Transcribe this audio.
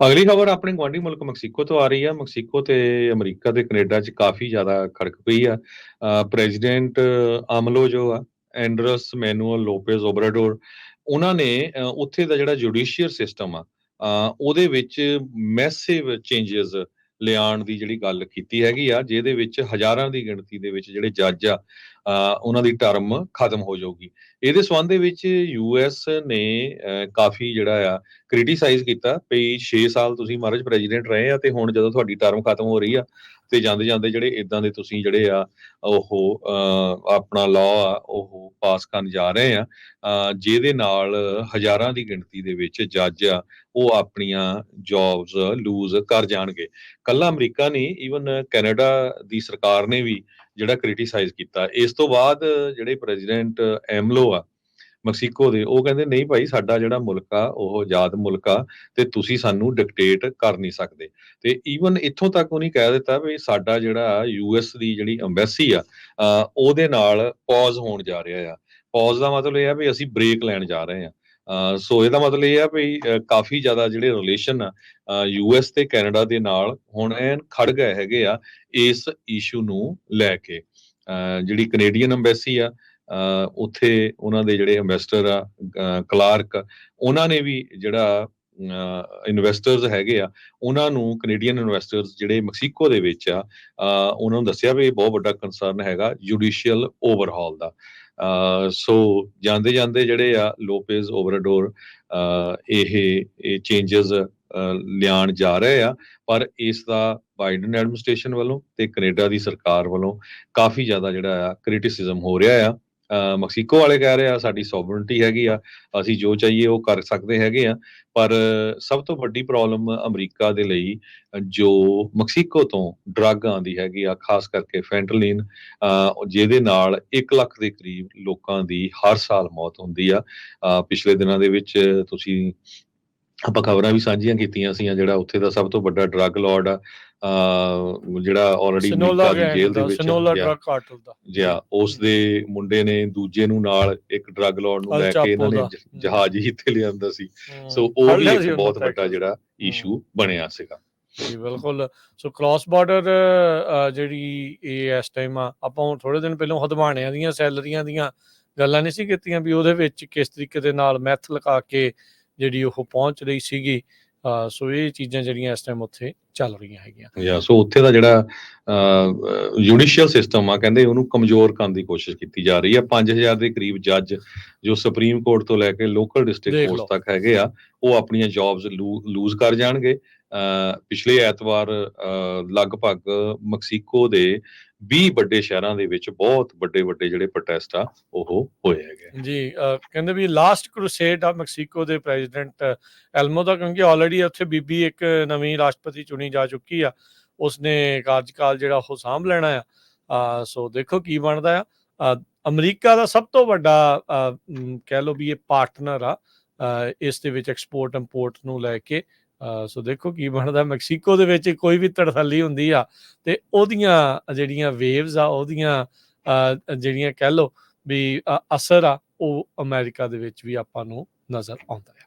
ਅਗਲੀ ਖਬਰ ਆਪਣੇ ਗੁਆਂਢੀ ਮੁਲਕ ਮੈਕਸੀਕੋ ਤੋਂ ਆ ਰਹੀ ਹੈ ਮੈਕਸੀਕੋ ਤੇ ਅਮਰੀਕਾ ਤੇ ਕੈਨੇਡਾ 'ਚ ਕਾਫੀ ਜ਼ਿਆਦਾ ਖੜਕ ਪਈ ਆ। ਪ੍ਰੈਜ਼ੀਡੈਂਟ ਆਮਲੋ ਜੋ ਆ, ਐਂਡਰਸ ਮੈਨੂਅਲ ਲੋਪੇਜ਼ ਓਬਰਾਡੋਰ, ਉਹਨਾਂ ਨੇ ਉੱਥੇ ਦਾ ਜਿਹੜਾ ਜੁਡੀਸ਼ੀਅਲ ਸਿਸਟਮ ਆ ਉਹਦੇ ਵਿੱਚ ਮੈਸਿਵ ਚੇਂਜਸ ਲਿਆਉਣ ਦੀ ਜਿਹੜੀ ਗੱਲ ਕੀਤੀ ਹੈਗੀ ਆ ਜਿਹਦੇ ਵਿੱਚ ਹਜ਼ਾਰਾਂ ਦੀ ਗਿਣਤੀ ਦੇ ਵਿੱਚ ਜਿਹੜੇ ਜੱਜ ਆ ਉਹਨਾਂ ਦੀ ਟਰਮ ਖਤਮ ਹੋ ਜਾਊਗੀ। ਇਹਦੇ ਸੰਬੰਧ ਦੇ ਵਿੱਚ ਯੂਐਸ ਨੇ ਅ, ਕਾਫੀ ਜਿਹੜਾ ਆ ਕ੍ਰਿਟਿਸਾਈਜ਼ ਕੀਤਾ ਵੀ 6 ਸਾਲ ਤੁਸੀਂ ਮਹਾਰਾਜ ਪ੍ਰੈਜ਼ੀਡੈਂਟ ਰਹੇ ਆ ਤੇ ਹੁਣ ਜਦੋਂ ਤੁਹਾਡੀ ਟਰਮ ਖਤਮ ਹੋ ਰਹੀ ਆ ਤੇ ਜਾਂਦੇ ਜਾਂਦੇ ਜਿਹੜੇ ਇਦਾਂ ਦੇ ਤੁਸੀਂ ਜਿਹੜੇ ਆ, ਉਹ ਆਪਣਾ ਲਾਅ ਆ, ਉਹ ਪਾਸ ਕਰਨ ਜਾ ਰਹੇ ਆ ਜਿਹਦੇ ਨਾਲ ਹਜ਼ਾਰਾਂ ਦੀ ਗਿਣਤੀ ਦੇ ਵਿੱਚ ਜੱਜ ਆ, ਉਹ ਆਪਣੀਆਂ ਜੌਬਸ ਲੂਜ਼ ਕਰ ਜਾਣਗੇ। ਕੱਲਾ ਅਮਰੀਕਾ ਨਹੀਂ ਈਵਨ ਕੈਨੇਡਾ ਦੀ ਸਰਕਾਰ ਨੇ ਵੀ ਜਿਹੜਾ ਕ੍ਰਿਟਿਸਾਈਜ਼ ਕੀਤਾ। ਇਸ ਤੋਂ ਬਾਅਦ ਜਿਹੜੇ ਪ੍ਰੈਜ਼ੀਡੈਂਟ ਐਮਲੋ ਆ ਮੈਕਸੀਕੋ ਦੇ। ਉਹ ਕਹਿੰਦੇ, ਨਹੀਂ ਭਾਈ, ਸਾਡਾ ਜਿਹੜਾ ਮੁਲਕ ਆ, ਉਹ ਆਜ਼ਾਦ ਮੁਲਕ ਆ ਤੇ ਤੁਸੀਂ ਸਾਨੂੰ ਡਿਕਟੇਟ ਕਰ ਨਹੀਂ ਸਕਦੇ। ਤੇ ਈਵਨ ਇੱਥੋਂ ਤੱਕ ਉਹਨੇ ਕਹਿ ਦਿੱਤਾ ਵੀ ਸਾਡਾ ਜਿਹੜਾ ਯੂਐਸ ਦੀ ਜਿਹੜੀ ਐਮਬੈਸੀ ਆ ਉਹਦੇ ਨਾਲ ਪੌਜ਼ ਹੋਣ ਜਾ ਰਿਹਾ ਆ। ਪੌਜ਼ ਦਾ ਮਤਲਬ ਇਹ ਆ ਵੀ ਅਸੀਂ ਬ੍ਰੇਕ ਲੈਣ ਜਾ ਰਹੇ ਆ। ਅਹ ਸੋ ਇਹਦਾ ਮਤਲਬ ਇਹ ਆ ਵੀ ਕਾਫੀ ਜ਼ਿਆਦਾ ਜਿਹੜੇ ਰਿਲੇਸ਼ਨ ਆ ਯੂਐਸ ਤੇ ਕੈਨੇਡਾ ਦੇ ਨਾਲ ਹੁਣ ਐਨ ਖੜ ਗਏ ਹੈਗੇ ਆ ਇਸ ਇਸ਼ੂ ਨੂੰ ਲੈ ਕੇ। ਅਹ ਜਿਹੜੀ ਕੈਨੇਡੀਅਨ ਐਮਬੈਸੀ ਆ ਉੱਥੇ ਉਹਨਾਂ ਦੇ ਜਿਹੜੇ ਇਨਵੈਸਟਰ ਆ ਕਲਾਰਕ, ਉਹਨਾਂ ਨੇ ਵੀ ਜਿਹੜਾ ਇਨਵੈਸਟਰਸ ਹੈਗੇ ਆ, ਉਹਨਾਂ ਨੂੰ ਕੈਨੇਡੀਅਨ ਇਨਵੈਸਟਰਸ ਜਿਹੜੇ ਮੈਕਸੀਕੋ ਦੇ ਵਿੱਚ ਆ ਉਹਨਾਂ ਨੂੰ ਦੱਸਿਆ ਵੀ ਇਹ ਬਹੁਤ ਵੱਡਾ ਕੰਸਰਨ ਹੈਗਾ ਜੁਡੀਸ਼ੀਅਲ ਓਵਰਹਾਲ ਦਾ। ਸੋ ਜਾਂਦੇ ਜਾਂਦੇ ਜਿਹੜੇ ਆ ਲੋਪੇਜ਼ ਓਬਰਾਡੋਰ ਅਹ ਇਹ ਇਹ ਚੇਂਜਸ ਲਿਆਉਣ ਜਾ ਰਹੇ ਆ, ਪਰ ਇਸ ਦਾ ਬਾਈਡਨ ਐਡਮਿਨਿਸਟ੍ਰੇਸ਼ਨ ਵੱਲੋਂ ਤੇ ਕੈਨੇਡਾ ਦੀ ਸਰਕਾਰ ਵੱਲੋਂ ਕਾਫੀ ਜ਼ਿਆਦਾ ਜਿਹੜਾ ਆ ਕ੍ਰਿਟਿਸਿਜ਼ਮ ਹੋ ਰਿਹਾ ਆ। ਮੈਕਸੀਕੋ ਵਾਲੇ ਕਹਿ ਰਹੇ ਆ, ਸਾਡੀ ਸੋਵਰਨਟੀ ਹੈਗੀ ਆ, ਅਸੀਂ ਜੋ ਚਾਹੀਏ ਉਹ ਕਰ ਸਕਦੇ ਹੈਗੇ ਆ। ਪਰ ਸਭ ਤੋਂ ਵੱਡੀ ਪ੍ਰੋਬਲਮ ਅਮਰੀਕਾ ਦੇ ਲਈ, ਜੋ ਮੈਕਸੀਕੋ ਤੋਂ ਡਰੱਗ ਆਉਂਦੀ ਹੈਗੀ ਆ, ਖਾਸ ਕਰਕੇ ਫੈਂਟਲਿਨ ਜਿਹਦੇ ਨਾਲ 1 ਲੱਖ ਦੇ ਕਰੀਬ ਲੋਕਾਂ ਦੀ ਹਰ ਸਾਲ ਮੌਤ ਹੁੰਦੀ ਆ। ਪਿਛਲੇ ਦਿਨਾਂ ਦੇ ਵਿੱਚ ਤੁਸੀਂ ਆਪਾਂ ਖਬਰਾਂ ਵੀ ਸਾਂਝੀਆਂ ਕੀਤੀਆਂ ਸੀ ਜਿਹੜਾ ਉੱਥੇ ਦਾ ਸਭ ਤੋਂ ਵੱਡਾ ਡਰੱਗ ਲਾਰਡ ਆ ਜਿਹੜਾ ਆਲਰੇਡੀ ਅਮਰੀਕਾ ਦੀ ਜੇਲ੍ਹ ਦੇ ਵਿੱਚ ਸਨੋਲਾ। ਡਰਗ ਕਾਰਟਲ ਦਾ। ਜਿਆ ਉਸ ਦੇ ਮੁੰਡੇ ਨੇ ਦੂਜੇ ਨੂੰ ਨਾਲ ਇੱਕ ਡਰੱਗ ਲਾਰਡ ਨੂੰ ਲੈ ਕੇ ਇਹਨਾਂ ਨੇ। ਜ- ਜਹਾਜ਼ ਹੀ ਤੇ ਲਿਆਂਦਾ ਸੀ। ਸੋ ਉਹ ਵੀ ਇੱਕ ਬਹੁਤ ਵੱਡਾ ਜਿਹੜਾ ਇਸ਼ੂ ਬਣਿਆ ਸੀਗਾ। ਜੀ ਬਿਲਕੁਲ। ਸੋ ਕ੍ਰਾਸ ਬਾਰਡਰ ਜਿਹੜੀ ਇਹ ਇਸ ਟਾਈਮ ਆ ਆਪਾਂ ਥੋੜੇ ਦਿਨ ਪਹਿਲਾਂ ਹਦਵਾਣਿਆਂ ਦੀਆਂ ਸੈਲਰੀਆਂ ਦੀਆਂ ਗੱਲਾਂ ਨਹੀਂ ਸੀ ਕੀਤੀਆਂ ਵੀ ਉਹਦੇ ਵਿੱਚ ਕਿਸ ਤਰੀਕੇ ਦੇ ਨਾਲ ਮੈਥ ਲਗਾ ਕੇ ਜਿਹੜੀ ਉਹ ਪਹੁੰਚ ਰਹੀ ਸੀਗੀ ਸੋ ਇਹ ਚੀਜ਼ਾਂ ਜਿਹੜੀਆਂ ਇਸ ਟਾਈਮ ਉੱਥੇ ਚੱਲ ਰਹੀਆਂ ਹੈਗੀਆਂ। ਯਾ ਸੋ ਉੱਥੇ ਦਾ ਜਿਹੜਾ ਜੁਡੀਸ਼ੀਅਲ ਸਿਸਟਮ ਆ ਕਹਿੰਦੇ ਉਹਨੂੰ ਕਮਜ਼ੋਰ ਕਰਨ ਦੀ ਕੋਸ਼ਿਸ਼ ਕੀਤੀ ਜਾ ਰਹੀ ਆ। 5000 ਦੇ ਕਰੀਬ ਜੱਜ ਜੋ ਸੁਪਰੀਮ ਕੋਰਟ ਤੋਂ ਲੈ ਕੇ ਲੋਕਲ ਡਿਸਟ੍ਰਿਕਟ ਕੋਰਟ। ਤੱਕ ਹੈਗੇ ਆ ਉਹ ਆਪਣੀਆਂ ਜੌਬਸ ਲੂਜ਼ ਕਰ ਜਾਣਗੇ। ਪਿਛਲੇ ਐਤਵਾਰ ਲਗਭਗ ਮੈਕਸੀਕੋ ਦੇ 20 ਵੱਡੇ ਸ਼ਹਿਰਾਂ ਦੇ ਵਿੱਚ ਬਹੁਤ ਵੱਡੇ ਵੱਡੇ ਜਿਹੜੇ ਪ੍ਰੋਟੈਸਟ ਆ, ਉਹ ਹੋਏ ਹੈਗੇ ਜੀ ਕਹਿੰਦੇ ਵੀ ਲਾਸਟ ਕਰੂਸੇਡ ਆ ਮੈਕਸੀਕੋ ਦੇ ਪ੍ਰੈਜ਼ੀਡੈਂਟ ਐਲਮੋ ਦਾ, ਕਿਉਂਕਿ ਆਲਰੇਡੀ ਉੱਥੇ ਬੀਬੀ ਇੱਕ ਨਵੀਂ ਰਾਸ਼ਟਰਪਤੀ ਚੁਣੀ ਜਾ ਚੁੱਕੀ ਆ, ਉਸਨੇ ਕਾਰਜਕਾਲ ਜਿਹੜਾ ਉਹ ਸਾਂਭ ਲੈਣਾ ਆ। ਸੋ ਦੇਖੋ ਕੀ ਬਣਦਾ ਆ। ਅਮਰੀਕਾ ਦਾ ਸਭ ਤੋਂ ਵੱਡਾ ਕਹਿ ਲਓ ਵੀ ਇਹ ਪਾਰਟਨਰ ਆ ਇਸ ਦੇ ਵਿੱਚ ਐਕਸਪੋਰਟ ਇੰਪੋਰਟ ਨੂੰ ਲੈ ਕੇ ਸੋ ਦੇਖੋ ਕੀ ਬਣਦਾ। ਮੈਕਸੀਕੋ ਦੇ ਵਿੱਚ ਕੋਈ ਵੀ ਤੜਫੱਲੀ ਹੁੰਦੀ ਆ ਤੇ ਉਹਦੀਆਂ ਜਿਹੜੀਆਂ ਵੇਵਸ ਆ, ਉਹਦੀਆਂ ਜਿਹੜੀਆਂ ਕਹਿ ਲਓ ਵੀ ਅਸਰ ਆ, ਉਹ ਅਮਰੀਕਾ ਦੇ ਵਿੱਚ ਵੀ ਆਪਾਂ ਨੂੰ ਨਜ਼ਰ ਆਉਂਦਾ ਹੈ